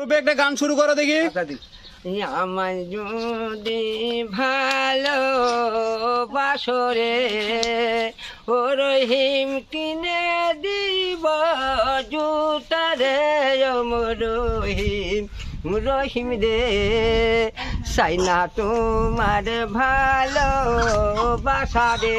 রূপে একটা গান শুরু করো দেখি। আমার যদি ভালো বাসরে ও রহিম কিনে দিব জুতারে রহিম রহিম রে। সাই না তোমার ভালো বাসারে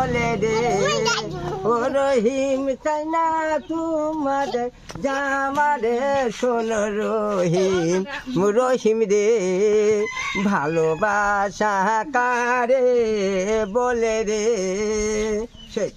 বলে রে ও রহিম চাই না তোমার জামারে শোন রহিম রহিম রে ভালোবাসা কারে বলে রে সেই।